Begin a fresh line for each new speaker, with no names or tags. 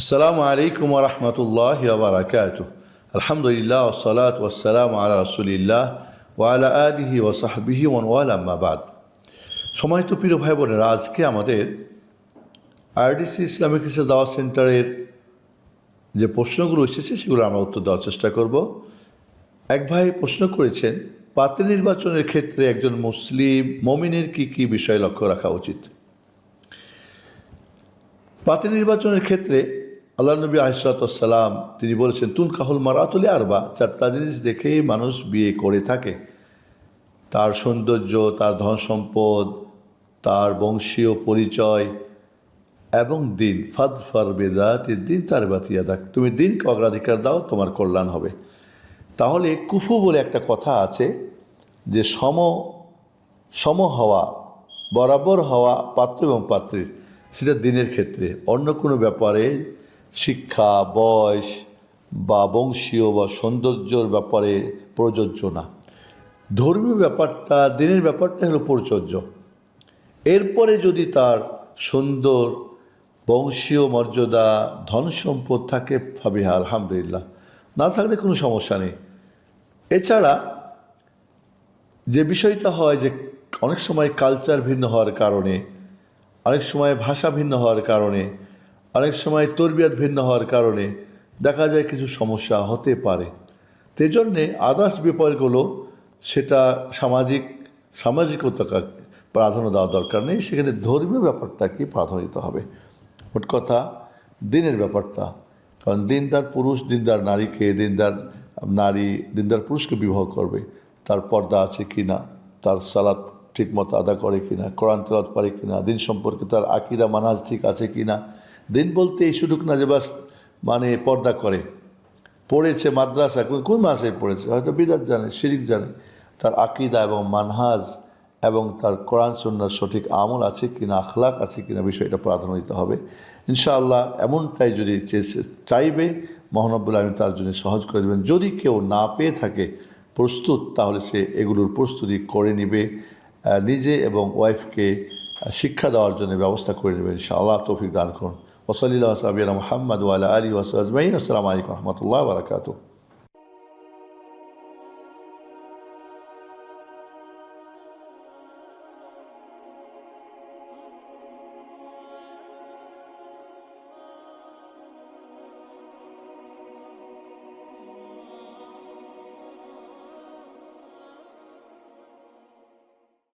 আসসালামু আলাইকুম রহমতুল্লাহ বারাকাত আলহামদুলিল্লাহ ওসলাত ওসালাম আলা রসুলিল্লাহ ওয়ালা আলিহি ওসাহবিহি ওয়ালাম্মাবাদ সময় তো প্রিয় ভাই বোনেরা আজকে আমাদের আরডিসি ইসলামিক রিসার্চ দাওয়া সেন্টারের যে প্রশ্নগুলো এসেছে, সেগুলো আমরা উত্তর দেওয়ার চেষ্টা করব। এক ভাই প্রশ্ন করেছেন, পাত্রী নির্বাচনের ক্ষেত্রে একজন মুসলিম মমিনের কি কি বিষয় লক্ষ্য রাখা উচিত? পাত্রী নির্বাচনের ক্ষেত্রে আল্লাহ নবী আহিসালাম তিনি বলেছেন তুল কাহুল মারাতুলি আরবা চারটা জিনিস দেখেই মানুষ বিয়ে করে থাকে। তার সৌন্দর্য, তার ধন সম্পদ, তার বংশীয় পরিচয় এবং দিন। ফাদ ফার বেদাত দিন তার বাতিয়া দেখ তুমি দিনকে অগ্রাধিকার দাও, তোমার কল্যাণ হবে। তাহলে কুফু বলে একটা কথা আছে যে সম সম হওয়া, বরাবর হওয়া পাত্র এবং পাত্রীর, সেটা দিনের ক্ষেত্রে। অন্য কোনো ব্যাপারে শিক্ষা, বয়স বা বংশীয় বা সৌন্দর্যর ব্যাপারে প্রযোজ্য না। ধর্মীয় ব্যাপারটা, দিনের ব্যাপারটা হলো প্রযোজ্য। এরপরে যদি তার সুন্দর বংশীয় মর্যাদা, ধন সম্পদ থাকে ভাবিহা আলহামদুলিল্লাহ। না থাকলে কোনো সমস্যা নেই। এছাড়া যে বিষয়টা হয় যে অনেক সময় কালচার ভিন্ন হওয়ার কারণে, অনেক সময় ভাষা ভিন্ন হওয়ার কারণে অনেক সময় তরবিয়াত ভিন্ন হওয়ার কারণে দেখা যায় কিছু সমস্যা হতে পারে। সেই জন্যে আদার্স ব্যাপারগুলো সেটা সামাজিক, সামাজিকতাকে প্রাধান্য দেওয়া দরকার নেই। সেখানে ধর্মীয় ব্যাপারটাকে প্রাধান্য দিতে হবে। মোট কথা, দিনের ব্যাপারটা। কারণ দিনদার পুরুষ, দিনদার নারীকে, দিনদার নারী, দিনদার পুরুষকে বিবাহ করবে। তার পর্দা আছে কি না তার সালাদ ঠিকমতো আদা করে কি না কোরআন তেলাত পারে কি না দিন সম্পর্কে তার আকিরা মানাজ ঠিক আছে কি না দিন বলতে এই না যে বাস মানে পর্দা করে। পড়েছে মাদ্রাসা, কোন মাসে পড়েছে? হয়তো বিদাত জানে, শিরিক জানে। তার আকিদা এবং মানহাজ এবং তার কোরআন সন্ন্যার সঠিক আমল আছে কিনা, আখলাক আছে কিনা বিষয়টা প্রাধান্য দিতে হবে। ইনশাআল্লাহ এমনটাই যদি চাইবে, মহানব্বুল আলম তার জন্য সহজ করে দেবেন। যদি কেউ না পেয়ে থাকে প্রস্তুত, তাহলে সে এগুলোর প্রস্তুতি করে নিবে নিজে এবং ওয়াইফকে শিক্ষা দেওয়ার জন্য ব্যবস্থা করে নেবেন ইনশাআল্লাহ। তৌফিক দান করুন। ওসলিল্লাহ সাবিয়ানা মোহাম্মদ ওয়ালা আলী ওয়াসাজমাইন আসসালামু আলাইকুম রহমতুল্লাহ বারকাতু